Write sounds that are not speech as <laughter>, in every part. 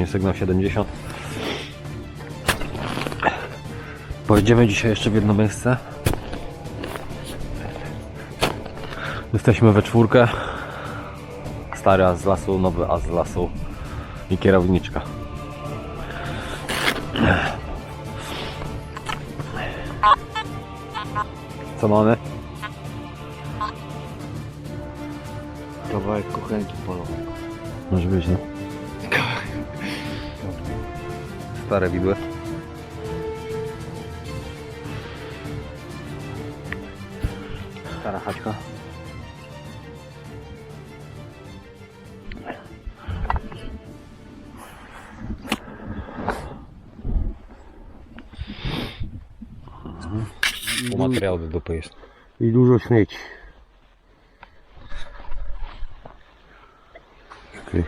właśnie sygnał 70. Pojedziemy dzisiaj jeszcze w jedno miejsce. Jesteśmy we czwórkę. Stary as z lasu, nowy as z lasu i kierowniczka. Co mamy? Kawałek kuchenki polowego. Może być, no. Stare widły. Stara chaćka. Pół materiału do dupy jest. I dużo śmieci. Czekaj.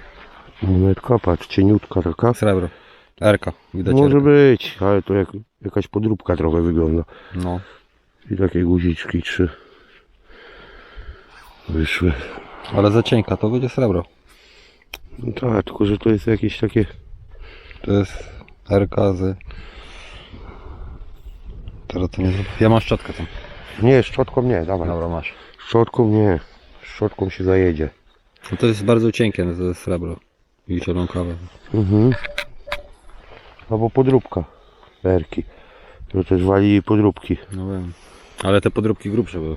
Monetka, patrz, cieniutka taka. Srebro. Erka, widać Może Erka. być, ale to jak, jakaś podróbka trochę wygląda. No. I takie guziczki trzy wyszły. Ale za cienka, to będzie srebro. No tak, tylko że to jest jakieś takie... To jest RK z... Teraz to nie. Ja mam szczotkę tam. Nie, szczotką nie, dawaj. Dobra, masz. Szczotką nie. Szczotką się zajedzie. No to jest bardzo cienkie, no to jest srebro. I zielonkawe. Mhm. Albo podróbka. Berki. To też wali podróbki. No wiem. Ale te podróbki grubsze były.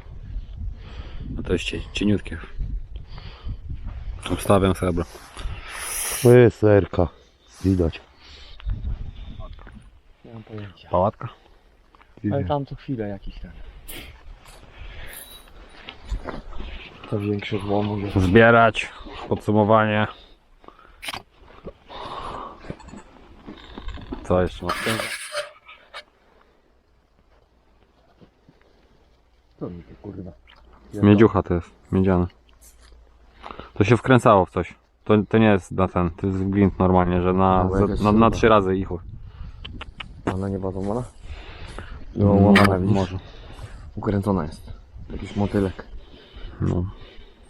A to jest cie, cieniutkie. Obstawiam srebro. To jest erka. Widać. Nie mam pojęcia. Pałatka? Ale tam co chwilę jakiś ten. To większy złom. Zbierać. Podsumowanie. Co jeszcze masz? To mi to kurwa. Miedziucha to jest. Miedziane. To się wkręcało w coś. To, to nie jest na ten, to jest glint normalnie, że na, No, bo za, na, na trzy razy ich chuj. Ona nie była złamana? No, No, łamana widzisz? może. Ukręcona jest. Jakiś motylek. No.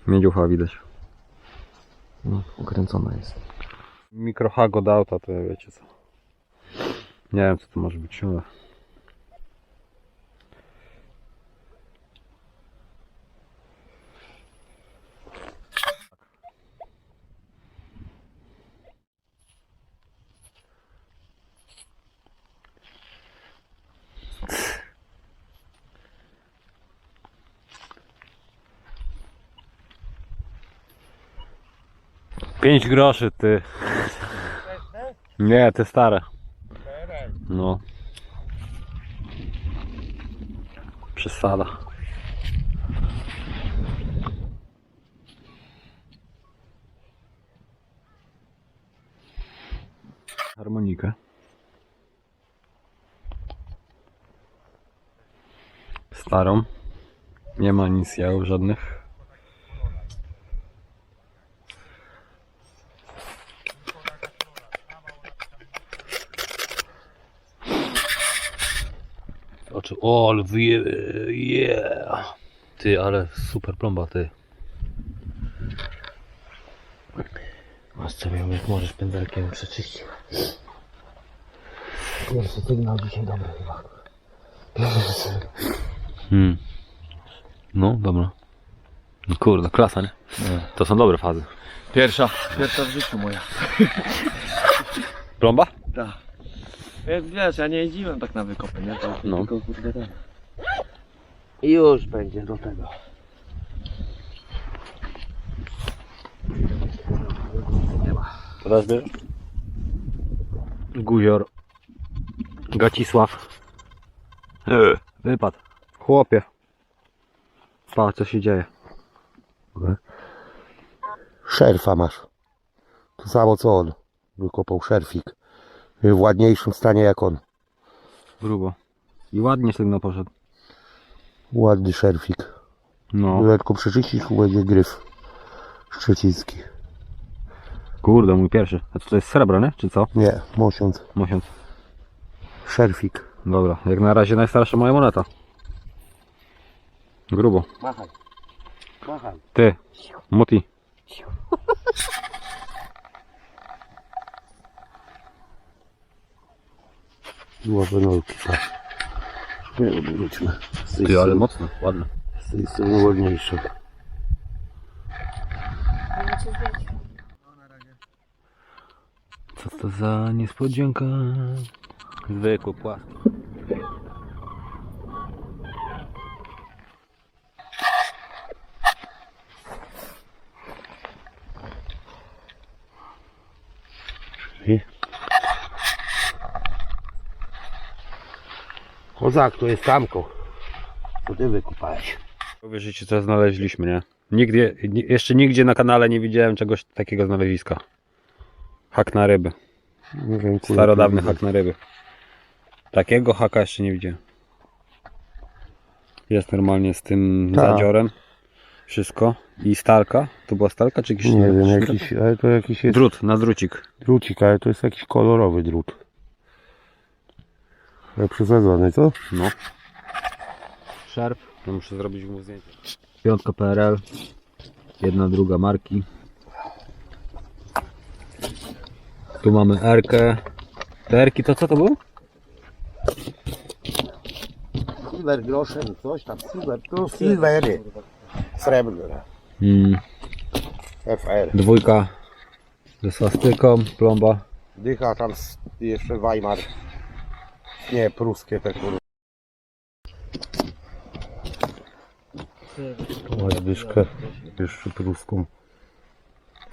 Miedziucha widać. No, ukręcona jest. Mikrohago do auta to wiecie co. Nie wiem co to może być, ale... Pięć groszy ty. Nie, te stare. No. Przesada. Harmonikę. Starą. Nie ma nic jał żadnych. Oczy, o, ale wyje, yeah. Ty, ale super plomba, ty. Masz sobie ją jak możesz pędzelkiem przeczyścić. Pierwszy sygnał dzisiaj dobry chyba. Hmm. No, dobra. No Kurde, klasa, nie? To są dobre fazy. Pierwsza. Pierwsza w życiu moja. Plomba? Tak. Wiesz, ja nie jeździłem tak na wykopy, nie? To No. tylko kurde ten. I już będzie do tego. Teraz bierz. Guzior. Gacisław. E, Wypadł. Chłopie. Pa, co się dzieje. Szerfa masz. To samo co on. Wykopał szerfik. W ładniejszym stanie jak on. Grubo. I ładnie sygnał poszedł. Ładny szerfik. No. Lekko przeczyścić, będzie gryf. Szczeciński. Kurde, mój pierwszy. A to jest srebro, nie? Czy co? Nie, mosiąc. Mosiąc. Szerfik. Dobra, jak na razie najstarsza moja moneta. Grubo. Machaj. Machaj. Ty, Muti. <laughs> Była wenolki, patrz. Nie, wróćmy. Z tej Ty, ale strony- mocno, ładne. Z tej strony ładniejsze. Co to za niespodzianka? Zwykły płastik. I? Kozak, to jest tamko. To ty wykupałeś. Powiecie co znaleźliśmy, nie? Nigdzie, ni- jeszcze nigdzie na kanale nie widziałem czegoś takiego znaleziska. Hak na ryby. Nie wiem, kurde, Starodawny hak na ryby. Takiego haka jeszcze nie widziałem. Jest normalnie z tym Tak. zadziorem. Wszystko. I stalka. To była stalka czy jakiś... Nie wiem, jakiś, ale to jakiś jest Drut, na drucik. drucik, ale to jest jakiś kolorowy drut. Jak przesadzony, co? No. Szerp. No muszę zrobić mu zdjęcie. Piątka PRL. Jedna, druga marki. Tu mamy Erkę. Te Erki to co to było? Silver groszem, coś tam, silver, to silvery. Srebrne. Mm, FR. dwójka ze swastyką, plomba. Dycha tam jeszcze Weimar. Nie, pruskie te kurwa. Moja dyszkę jeszcze pruską.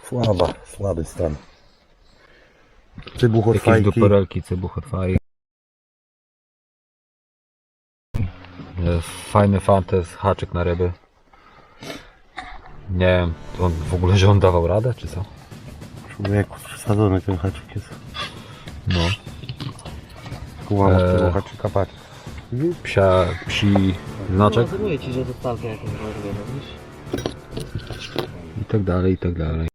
Słaba, słaby stan. Cybuch od Jakieś fajki. duperelki, cybuch od faj. Jest Fajny fantes, haczyk na ryby. Nie wiem, on w ogóle, że on dawał radę, czy co? Człowieku, przesadzony ten haczyk jest. No. Kumam od Eee. tego haczyka, patrz. Psia, psi znaczek Rozumiem ci, że to stalkę jakąś rozumiem, wiesz? i tak dalej, i tak dalej.